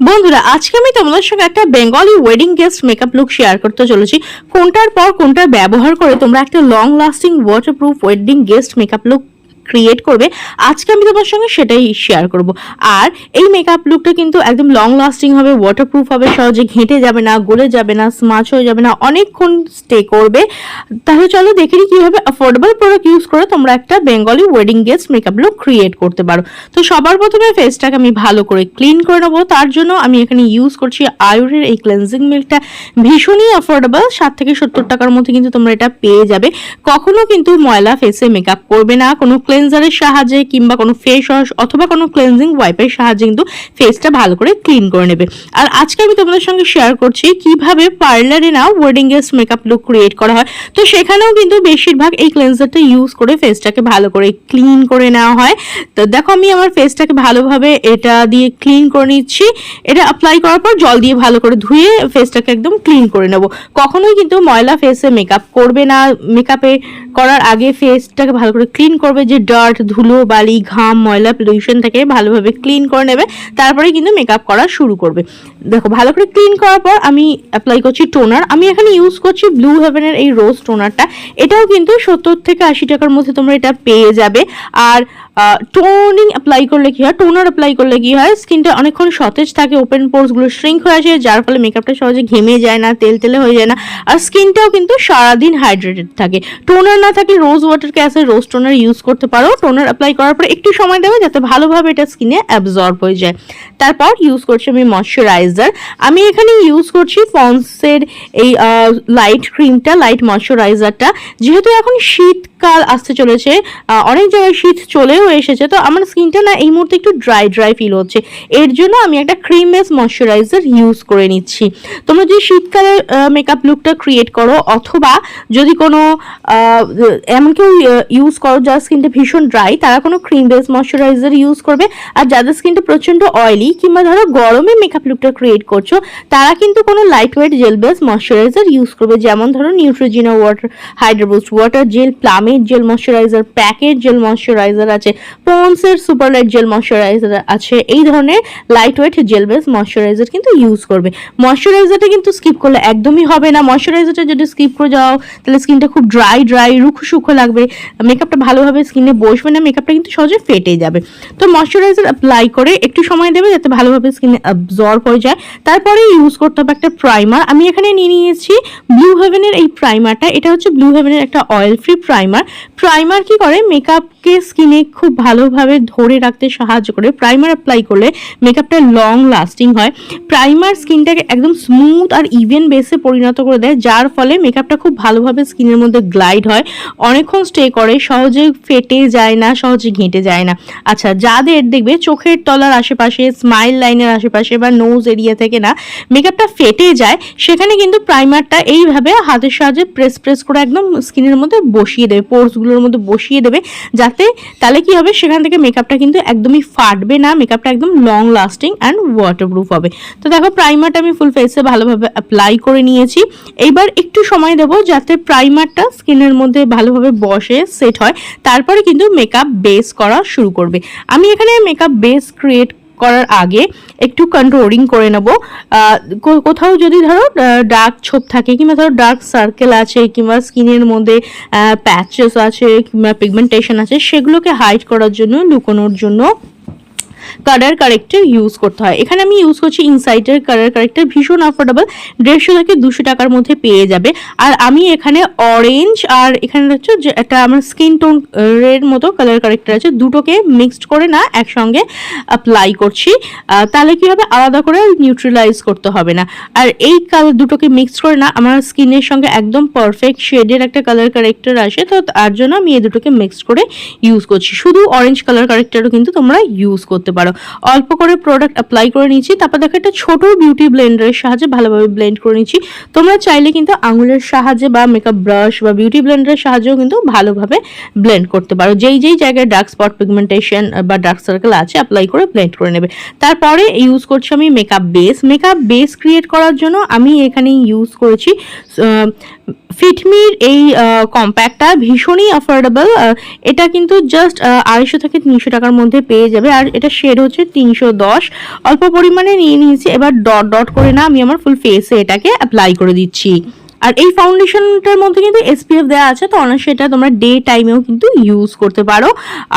বন্ধুরা, আজকে আমি তোমাদের সঙ্গে একটা Bengali wedding guest makeup look share করতে চলেছি। কোনটার পর কোনটা ব্যবহার করে তোমরা একটা long lasting waterproof wedding guest makeup look create করবে, আজকে আমি তোমার সঙ্গে সেটাই শেয়ার করব। আর এই মেকআপ লুকটা কিন্তু একদম লং লাস্টিং হবে ওয়াটারপ্রুফ হবে, সহজে ঘেঁটে যাবে না, গলে যাবে না স্মাচ হয়ে যাবে না, অনেকক্ষণ স্টে করবে। তাহলে চলো দেখে নিই কীভাবে অ্যাফোর্ডেবল প্রোডাক্ট ইউজ করে তোমরা একটা Bengali wedding guest makeup look create করতে পারো। তো সবার প্রথমে ফেসটাকে আমি ভালো করে ক্লিন করে নেব। তার জন্য আমি এখানে ইউজ করছি আয়ুরের এই ক্লেন্সিং মিল্কটা ভীষণই অ্যাফোর্ডেবল ষাট থেকে সত্তর টাকার মধ্যে কিন্তু তোমরা এটা পেয়ে যাবে। কখনো কিন্তু ময়লা ফেসে মেকআপ করবে না, কোনো ক্লেন্সারের সাহায্যে কিংবা কোনো ফেস ওয়াশ অথবা কোনো ক্লেন্সিং ওয়াইপের সাহায্যে কিন্তু ফেসটা ভালো করে ক্লিন করে নেবে। আর আজকে আমি তোমাদের সঙ্গে শেয়ার করছি কীভাবে পার্লারে না wedding guest makeup look create করা হয়। তো সেখানেও কিন্তু বেশিরভাগ এই ক্লেন্সারটা ইউজ করে ফেসটাকে ভালো করে ক্লিন করে নেওয়া হয়। তো দেখো আমি আমার ফেসটাকে ভালোভাবে এটা দিয়ে ক্লিন করে নিচ্ছি। এটা অ্যাপ্লাই করার পর জল দিয়ে ভালো করে ধুয়ে ফেসটাকে একদম ক্লিন করে নেব। কখনোই কিন্তু ময়লা ফেসে মেকআপ করবে না। মেকআপে করার আগে ফেসটাকে ভালো করে ক্লিন করবে, যে ডার্ট ধুলো, বালি, ঘাম, ময়লা পলিউশন থেকে ভালোভাবে ক্লিন করে নেবে। তারপরে কিন্তু মেকআপ করা শুরু করবে। দেখো, ভালো করে ক্লিন করার পর আমি অ্যাপ্লাই করছি টোনার আমি এখানে ইউজ করছি ব্লু হেভেনের এই রোজ টোনারটা এটাও কিন্তু সত্তর থেকে আশি টাকার মধ্যে তোমরা এটা পেয়ে যাবে। আর টোনিং অ্যাপ্লাই করলে কি হয়? টোনার অ্যাপ্লাই করলে কি হয়? স্কিনটা অনেকক্ষণ সতেজ থাকে ওপেন পোর্সগুলো শ্রিঙ্ক হয়ে আসে, যার ফলে মেকআপটা সহজে ঘেমে যায় না তেল তেলে হয়ে যায় না। আর স্কিনটাও কিন্তু সারাদিন হাইড্রেটেড থাকে। টোনার না থাকলে রোজ ওয়াটারকে অ্যাসে রোজ টোনার ইউজ করতে পারো। টোনার অ্যাপ্লাই করার পর একটু সময় দেবে যাতে ভালোভাবে এটা স্কিনে অ্যাবজর্ব হয়ে যায়। তারপর ইউজ করছি আমি ময়শ্চারাইজার আমি এখানে ইউজ করছি পন্সের এই লাইট ক্রিমটা লাইট ময়শ্চারাইজারটা যেহেতু এখন শীতকাল আসতে চলেছে অনেক জায়গায় শীত চলেও এসেছে, তো আমার স্কিনটা না এই মুহূর্তে একটু ড্রাই ড্রাই ফিল হচ্ছে। এর জন্য আমি একটা ক্রিম বেস ময়শ্চারাইজার ইউজ করে নিচ্ছি। তোমরা যদি শীতকালে মেকআপ লুকটা ক্রিয়েট করো, অথবা যদি কোনো এমন কেউ ইউজ করো যার স্কিনটা ভীষণ ড্রাই তারা কোনো ক্রিম বেস ময়শ্চারাইজার ইউজ করবে। আর যাদের স্কিনটা প্রচণ্ড অয়েলি কিংবা ধরো গরমে মেকআপ লুকটা ক্রিয়েট করছ, তারা কিন্তু কোনো light weight gel base moisturiser use করবে। যেমন ধরো Neutrogena water hydro boost water gel প্লামের gel moisturiser packet gel moisturiser আছে পন্সের সুপার লাইট জেল ময়শ্চারাইজার আছে, এই ধরনের light weight gel base moisturiser কিন্তু ইউজ করবে। ময়শ্চারাইজারটা কিন্তু স্কিপ করলে একদমই হবে না। ময়শ্চারাইজারটা যদি স্কিপ করে যাও, তাহলে স্কিনটা খুব ড্রাই ড্রাই রুখো সুখো লাগবে মেকআপটা ভালোভাবে স্কিনে বসবে না মেকআপটা কিন্তু সহজে ফেটে যাবে। তো ময়শ্চারাইজার অ্যাপ্লাই করে একটু সময় দেবে যাতে ভালোভাবে স্কিনে অ্যাবজর্ব হয়ে যায়। তারপরে ইউজ করতে হবে একটা প্রাইমার আমি এখানে নিয়ে নিয়েছি ব্লু হেভেনের এই প্রাইমারটা এটা হচ্ছে ব্লু হেভেনের একটা অয়েল ফ্রি প্রাইমার প্রাইমার কি করে? মেকআপকে স্কিনে খুব ভালোভাবে ধরে রাখতে সাহায্য করে। প্রাইমার অ্যাপ্লাই করলে মেকআপটা লং লাস্টিং হয়। প্রাইমার স্কিনটাকে একদম স্মুথ আর ইভেন বেসে পরিণত করে দেয়, যার ফলে মেকআপটা খুব ভালোভাবে স্কিনের মধ্যে গ্লাইড হয়। অনেকক্ষণ স্টে করে সহজে ফেটে যায় না সহজে ঘেঁটে যায় না। আচ্ছা যাদের দেখবে চোখের তলার আশেপাশে স্মাইল লাইনের আশেপাশে বা নোজ এরিয়া থেকে না মেকআপটা ফেটে যায়, সেখানে কিন্তু প্রাইমারটা এইভাবে হাতের সাহায্যে প্রেস প্রেস করে একদম স্কিনের মধ্যে বসিয়ে দেবে পোর্সগুলোর মধ্যে বসিয়ে দেবে, যাতে তাহলে কি হবে, সেখান থেকে মেকআপটা কিন্তু একদমই ফাটবে না মেকআপটা একদম লং লাস্টিং অ্যান্ড ওয়াটারপ্রুফ হবে। তো দেখো প্রাইমারটা আমি ফুল ফেসে ভালোভাবে অ্যাপ্লাই করে নিয়েছি। এইবার একটু সময় দেবো যাতে প্রাইমারটা স্কিনের মধ্যে ভালোভাবে বসে সেট হয়। তারপরে কিন্তু মেকআপ বেস করা শুরু করবে। আমি এখানে মেকআপ বেস ক্রিয়েট করার আগে একটু কন্ট্রোলিং করে নেব। কোথাও যদি ধরো ডার্ক ছোপ থাকে কিংবা ধরো ডার্ক সার্কেল আছে কিংবা স্কিনের মধ্যে প্যাচেস আছে কিংবা পিগমেন্টেশন আছে, সেগুলোকে হাইড করার জন্য, লুকোনোর জন্য কালার কারেক্টার ইউজ করতে হয়। এখানে আমি ইউজ করছি ইনসাইটের কালার কারেক্টার ভীষণ অ্যাফোর্ডেবল দেড়শো থেকে দুশো টাকার মধ্যে পেয়ে যাবে। আর আমি এখানে অরেঞ্জ আর এখানে হচ্ছে যে একটা আমার স্কিন টোন এর মতো কালার কারেক্টার আছে, দুটোকে মিক্সড করে না, একসঙ্গে অ্যাপ্লাই করছি। তাহলে কি হবে? আলাদা করে নিউট্রালাইজ করতে হবে না। আর এই কালার দুটোকে মিক্স করে না, আমার স্কিনের সঙ্গে একদম পারফেক্ট শেডের একটা কালার কারেক্টার আসে, তো তার জন্য আমি এই দুটোকে মিক্সড করে ইউজ করছি। শুধু অরেঞ্জ কালার কারেক্টারও কিন্তু তোমরা ইউজ করতে পারো। অল্প করে প্রোডাক্ট অ্যাপ্লাই করে নিচ্ছি তারপর দেখো একটা ছোট বিউটি ব্লেন্ডারের সাহায্যে ভালোভাবে ব্লেন্ড করে নিচ্ছি তোমরা চাইলে কিন্তু আঙুলের সাহায্যে বা মেকআপ ব্রাশ বা বিউটি ব্লেন্ডারের সাহায্যেও কিন্তু ভালোভাবে ব্লেন্ড করতে পারো। যেই যেই জায়গায় ডার্ক স্পট পিগমেন্টেশন বা ডার্ক সার্কেল আছে অ্যাপ্লাই করে ব্লেন্ড করে নেবে। তারপরে ইউজ করছি আমি makeup base makeup base create করার জন্য আমি এখানে ইউজ করেছি ফিটমির এই কম্প্যাক্টটা ভীষণই অ্যাফোর্ডেবল এটা কিন্তু জাস্ট আড়াইশো থেকে তিনশো টাকার মধ্যে পেয়ে যাবে। আর এটা শেড হচ্ছে তিনশো দশ। অল্প পরিমাণে নিয়ে নিয়েছি। এবার ডট ডট করে না আমি আমার ফুল ফেসে এটাকে অ্যাপ্লাই করে দিচ্ছি। আর এই ফাউন্ডেশনটার মধ্যে কিন্তু এসপিএফ দেওয়া আছে, তো অনেক সেটা তোমরা ডে টাইমেও কিন্তু ইউজ করতে পারো।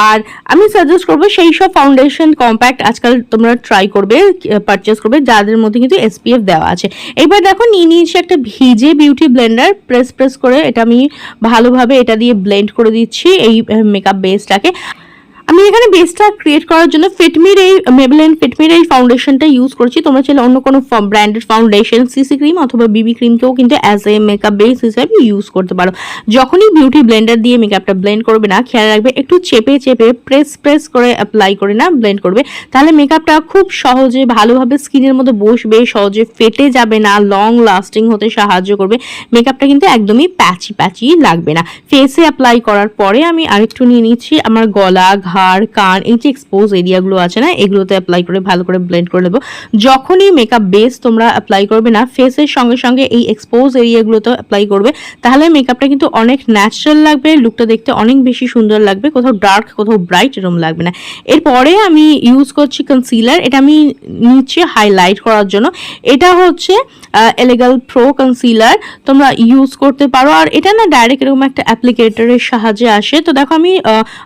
আর আমি সাজেস্ট করব সেই সব ফাউন্ডেশন কম্প্যাক্ট আজকাল তোমরা ট্রাই করবে পারচেস করবে, যাদের মধ্যে কিন্তু এসপিএফ দেওয়া আছে। এবার দেখো নিয়ে নিয়েছি একটা ভিজে বিউটি ব্লেন্ডার প্রেস প্রেস করে এটা আমি ভালোভাবে এটা দিয়ে ব্লেন্ড করে দিচ্ছি এই মেকআপ বেসটাকে আমি এখানে বেসটা ক্রিয়েট করার জন্য ফিটমির এই মেবলেন ফিটমির এই ফাউন্ডেশনটা ইউজ করছি। তোমরা চাইলে অন্য কোনো ব্র্যান্ডেড ফাউন্ডেশন সিসি ক্রিম অথবা বিবি ক্রিমকেও কিন্তু অ্যাজ এ মেকআপ বেস হিসেবে ইউজ করতে পারো। যখনই বিউটি ব্লেন্ডার দিয়ে মেকআপটা ব্লেন্ড করবে না, খেয়াল রাখবে, একটু চেপে চেপে প্রেস প্রেস করে অ্যাপ্লাই করে না ব্লেন্ড করবে। তাহলে মেকআপটা খুব সহজে, ভালোভাবে স্কিনের মধ্যে বসবে, সহজে ফেটে যাবে না লং লাস্টিং হতে সাহায্য করবে। মেকআপটা কিন্তু একদমই প্যাচি প্যাচি লাগবে না। ফেসে অ্যাপ্লাই করার পরে আমি আরেকটু নিয়ে নিচ্ছি আমার গলা ঘাড় কান, এই যে এক্সপোজ এরিয়াগুলো আছে না, এগুলোতে অ্যাপ্লাই করে ভালো করে ব্লেন্ড করে নেব। যখনই মেকআপ বেস তোমরা অ্যাপ্লাই করবে না ফেসের সঙ্গে সঙ্গে এই এক্সপোজ এরিয়াগুলোতে অ্যাপ্লাই করবে, তাহলে মেকআপটা কিন্তু অনেক ন্যাচারাল লাগবে লুকটা দেখতে অনেক বেশি সুন্দর লাগবে, কোথাও ডার্ক কোথাও ব্রাইট এরকম লাগবে না। এরপরে আমি ইউজ করছি কনসিলার এটা আমি নিচে হাইলাইট করার জন্য। এটা হচ্ছে L A girl pro concealer তোমরা ইউজ করতে পারো। আর এটা না ডাইরেক্ট এরকম একটা অ্যাপ্লিকেটরের সাহায্যে আসে। তো দেখো আমি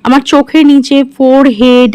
আমার চোখের নিচে ফোর হেড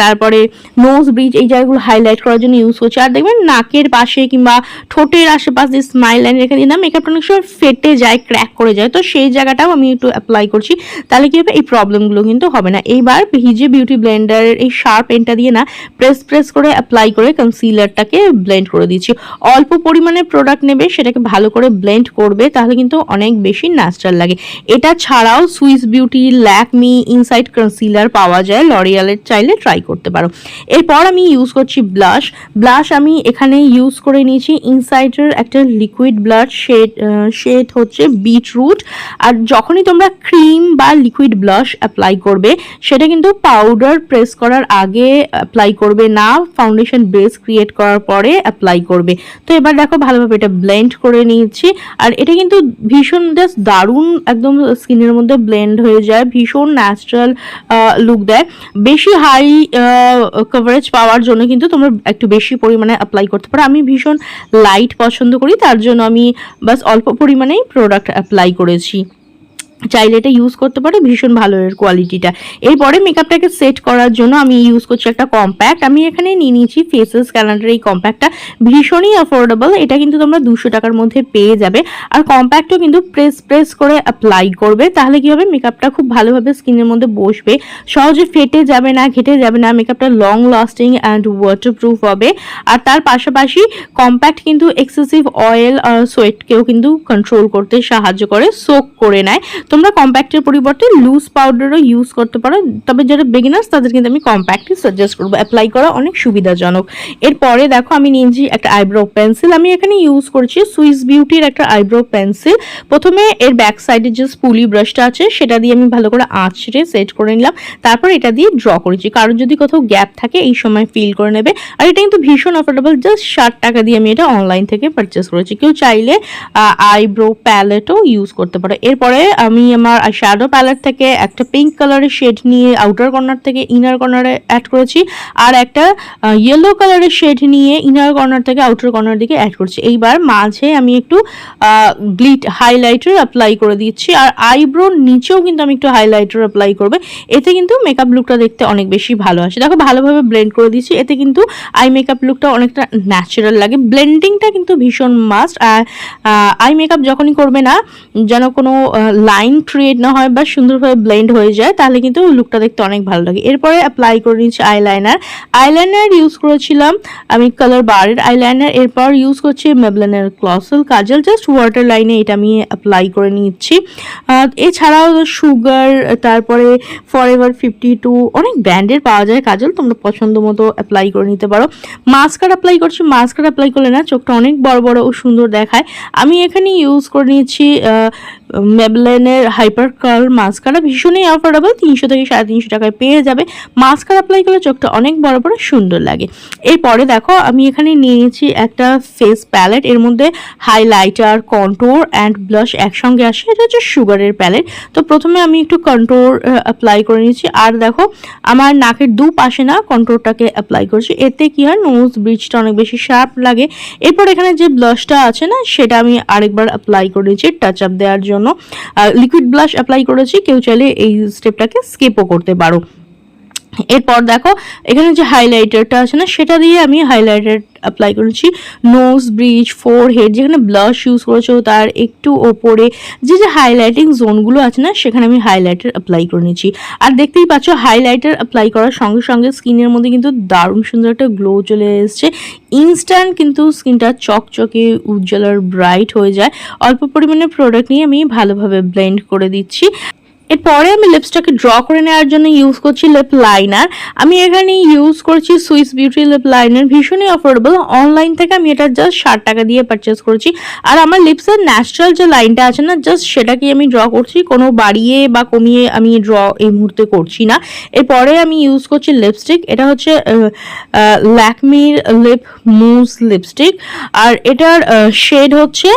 তারপরে নোজ ব্রিজ এই জায়গাগুলো হাইলাইট করার জন্য ইউজ করছি। আর দেখবেন নাকের পাশে কিংবা ঠোঁটের আশেপাশে স্মাইল লাইন রেখে না মেকআপটা অনেক সময় ফেটে যায় ক্র্যাক করে যায়। তো সেই জায়গাটাও আমি একটু অ্যাপ্লাই করছি। তাহলে কি হবে? এই প্রবলেমগুলো কিন্তু হবে না। এইবার ভিজে বিউটি ব্লেন্ডারের এই শার্প পেনটা দিয়ে না প্রেস প্রেস করে অ্যাপ্লাই করে কনসিলারটাকে ব্লেন্ড করে দিচ্ছি। অল্প পরিমাণে প্রোডাক্ট নেবে, সেটাকে ভালো করে ব্লেন্ড করবে, তাহলে কিন্তু অনেক বেশি ন্যাচারাল লাগে। এটা ছাড়াও Swiss beauty Lakme insight concealer পাওয়া যায় লরিয়ালের চাইলে ট্রাই করতে পারো। এরপর আমি ইউজ করছি ব্লাশ ব্লাশ আমি এখানে ইউজ করে নিয়েছি। ইনসাইডের একটা লিকুইড ব্লাশ শেড শেড হচ্ছে বিটরুট আর যখনই তোমরা ক্রিম বা লিকুইড ব্লাশ অ্যাপ্লাই করবে, সেটা কিন্তু পাউডার প্রেস করার আগে অ্যাপ্লাই করবে না ফাউন্ডেশন বেস ক্রিয়েট করার পরে অ্যাপ্লাই করবে। তো এবার দেখো ভালোভাবে এটা ব্লেন্ড করে নিয়েছি। আর এটা কিন্তু ভীষণ জাস্ট দারুণ একদম স্কিনের মধ্যে ব্লেন্ড হয়ে যায়। ভীষণ ন্যাচারাল লুক দেয়। বেশি হাই কভারেজ পাওয়ার জন্য কিন্তু তোমরা একটু বেশি পরিমাণে অ্যাপ্লাই করতে পারো। আমি ভীষণ লাইট পছন্দ করি, তার জন্য আমি বাস অল্প পরিমাণেই প্রোডাক্ট অ্যাপ্লাই করেছি। চাইলে এটা ইউজ করতে পারো, ভীষণ ভালো এর কোয়ালিটিটা এরপরে মেকআপটাকে সেট করার জন্য আমি ইউজ করছি একটা কম্প্যাক্ট আমি এখানে নিয়ে নিয়েছি ফেসেস ক্যালেন্ডার এই কম্প্যাক্টটা ভীষণই অ্যাফোর্ডেবল এটা কিন্তু তোমরা দুশো টাকার মধ্যে পেয়ে যাবে। আর কম্প্যাক্টও কিন্তু প্রেস প্রেস করে অ্যাপ্লাই করবে। তাহলে কি হবে? মেকআপটা খুব ভালোভাবে স্কিনের মধ্যে বসবে। সহজে ফেটে যাবে না, ঘেটে যাবে না। মেকআপটা লং লাস্টিং অ্যান্ড ওয়াটারপ্রুফ হবে। আর তার পাশাপাশি কম্প্যাক্ট কিন্তু এক্সেসিভ অয়েল সোয়েটকেও কিন্তু কন্ট্রোল করতে সাহায্য করে সোক করে নেয়। তোমরা কম্প্যাক্টের পরিবর্তে লুজ পাউডারও ইউজ করতে পারো, তবে যারা বিগিনার্স তাদের কিন্তু আমি কম্প্যাক্টই সাজেস্ট করব। অ্যাপ্লাই করা অনেক সুবিধাজনক। এরপরে দেখো আমি নিয়েছি একটা আইব্রো পেন্সিল আমি এখানে ইউজ করছি সুইস বিউটির একটা আইব্রো পেন্সিল প্রথমে এর ব্যাক সাইডে যে স্পুলি ব্রাশটা আছে, সেটা দিয়ে আমি ভালো করে আঁচড়ে সেট করে নিলাম। তারপর এটা দিয়ে ড্র করেছি। কারণ যদি কোথাও গ্যাপ থাকে, এই সময় ফিল করে নেবে। আর এটা কিন্তু ভীষণ অ্যাফোর্ডেবল জাস্ট ষাট টাকা দিয়ে আমি এটা অনলাইন থেকে পারচেস করেছি। কেউ চাইলে আইব্রো প্যালেটও ইউজ করতে পারো। এরপরে আমি আমার শ্যাডো প্যালেট থেকে একটা পিঙ্ক কালারের শেড নিয়ে আউটার কর্নার থেকে ইনার কর্নারে অ্যাড করেছি। আর একটা ইয়েলো কালারের শেড নিয়ে ইনার কর্নার থেকে আউটার কর্নার দিকে অ্যাড করছি। এইবার মাঝে আমি একটু গ্লিট হাইলাইটার অ্যাপ্লাই করে দিচ্ছি। আর আইব্রোর নিচেও কিন্তু আমি একটু হাইলাইটার অ্যাপ্লাই করবে। এতে কিন্তু মেকআপ লুকটা দেখতে অনেক বেশি ভালো আসে। দেখো, ভালোভাবে ব্লেন্ড করে দিচ্ছি এতে কিন্তু আই মেকআপ লুকটা অনেকটা ন্যাচারাল লাগে। ব্লেন্ডিংটা কিন্তু ভীষণ মাস্ট আর আই মেকআপ যখনই করবে না, যেন কোনো লাইন ক্রিয়েট না হয় বা সুন্দরভাবে ব্লেন্ড হয়ে যায়, তাহলে কিন্তু লুকটা দেখতে অনেক ভালো লাগে। এরপরে অ্যাপ্লাই করে নিচ্ছি আইলাইনার আইলাইনার ইউজ করেছিলাম আমি কালার বারের আইলাইনার এরপর ইউজ করছি মেবলানের ক্লসেল কাজল জাস্ট ওয়াটার লাইনে এটা আমি অ্যাপ্লাই করে নিচ্ছি। এছাড়াও সুগার তারপরে ফর এভার ফিফটি টু অনেক ব্র্যান্ডের পাওয়া যায় কাজল, তোমরা পছন্দ মতো অ্যাপ্লাই করে নিতে পারো। মাস্কার অ্যাপ্লাই করছি মাস্কার অ্যাপ্লাই করলে না চোখটা অনেক বড় বড় ও সুন্দর দেখায়। আমি এখানে ইউজ করে নিচ্ছি মেবলেনের হাইপার কার্ল মাস্কারা ভীষণই অ্যাফোর্ডেবল তিনশো থেকে সাড়ে তিনশো টাকায় পেয়ে যাবে। মাস্কারা অ্যাপ্লাই করলে চোখটা অনেক বড় বড় সুন্দর লাগে। এরপরে দেখো, আমি এখানে নিয়েছি একটা ফেস প্যালেট এর মধ্যে হাইলাইটার কন্ট্রোর অ্যান্ড ব্লাশ একসঙ্গে আসে। এটা হচ্ছে সুগারের প্যালেট তো প্রথমে আমি একটু কন্ট্রোর অ্যাপ্লাই করে নিয়েছি। আর দেখো, আমার নাকের দু পাশে না কন্ট্রোরটাকে অ্যাপ্লাই করছি। এতে কি হয় নোজ ব্রিজটা অনেক বেশি শার্প লাগে। এরপর এখানে যে ব্লাশটা আছে না, সেটা আমি আরেকবার অ্যাপ্লাই করেছি টাচ আপ দেওয়ার জন্য। লিকুইড ব্লাশ অ্যাপ্লাই করেছি, কেউ চাইলে এই স্টেপটাকে স্কিপও করতে পারো। এরপর দেখো, এখানে যে হাইলাইটারটা আছে না, সেটা দিয়ে আমি হাইলাইটার অ্যাপ্লাই করেছি। নোজ ব্রিজ ফোর হেড যেখানে ব্লাশ ইউজ করেছ, তার একটু ওপরে যে যে হাইলাইটিং জোনগুলো আছে না, সেখানে আমি হাইলাইটার অ্যাপ্লাই করে নিয়েছি। আর দেখতেই পাচ্ছ হাইলাইটার অ্যাপ্লাই করার সঙ্গে সঙ্গে স্কিনের মধ্যে কিন্তু দারুণ সুন্দর একটা গ্লো চলে এসছে। ইনস্ট্যান্ট কিন্তু স্কিনটা চকচকে, উজ্জ্বল আর ব্রাইট হয়ে যায়। অল্প পরিমাণে প্রোডাক্ট নিয়ে আমি ভালোভাবে ব্লেন্ড করে দিচ্ছি। এরপরে আমি লিপসটাকে ড্র করে নেওয়ার জন্য ইউজ করছি লিপ লাইনার আমি এখানে ইউজ করছি সুইস বিউটি লিপ লাইনার ভীষণই অফোর্ডেবল অনলাইন থেকে আমি এটা জাস্ট ষাট টাকা দিয়ে পারচেস করেছি। আর আমার লিপসের ন্যাচারাল যে লাইনটা আছে না জাস্ট সেটাকে আমি ড্র করছি। কোনো বাড়িয়ে বা কমিয়ে আমি ড্র এই মুহূর্তে করছি না। এরপরে আমি ইউজ করছি লিপস্টিক এটা হচ্ছে ল্যাকমির লিপ মুজ লিপস্টিক আর এটার শেড হচ্ছে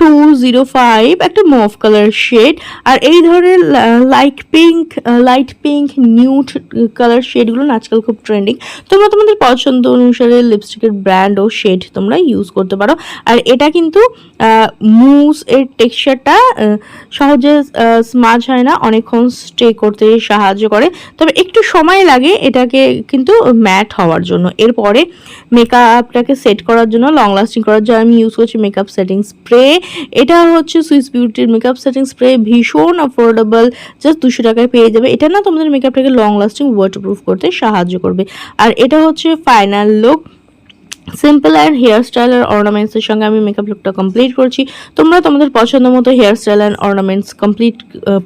টু জিরো ফাইভ একটা মফ কালার শেড আর এই ধরনের light pink light pink nude colour শেডগুলো আজকাল খুব ট্রেন্ডিং তোমরা তোমাদের পছন্দ অনুসারে লিপস্টিকের ব্র্যান্ড ও শেড তোমরা ইউজ করতে পারো। আর এটা কিন্তু মুস এর টেক্সচারটা সহজে স্মাজ হয় না, অনেকক্ষণ স্টে করতে সাহায্য করে। তবে একটু সময় লাগে এটাকে কিন্তু ম্যাট হওয়ার জন্য। এরপরে মেকআপটাকে সেট করার জন্য লং লাস্টিং করার জন্য আমি ইউজ করছি মেকআপ সেটিং স্প্রে এটা হচ্ছে সুইস বিউটির মেকআপ সেটিং স্প্রে ভীষণ অ্যাফোর্ডেবল জাস্ট দুশো টাকায় পেয়ে যাবে। এটা না তোমাদের মেকআপটাকে লং লাস্টিং ওয়াটারপ্রুফ করতে সাহায্য করবে। আর এটা হচ্ছে final look simple and hair style আর অর্নামেন্টসের সঙ্গে আমি মেকআপ লুকটা কমপ্লিট করছি। তোমরা তোমাদের পছন্দ মতো hair style and ornaments complete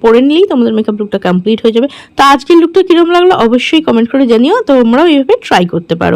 পরে নিলেই তোমাদের মেকআপ লুকটা কমপ্লিট হয়ে যাবে। তো আজকের লুকটা কীরকম লাগল অবশ্যই কমেন্ট করে জানিও। তোমরাও এইভাবে ট্রাই করতে পারো।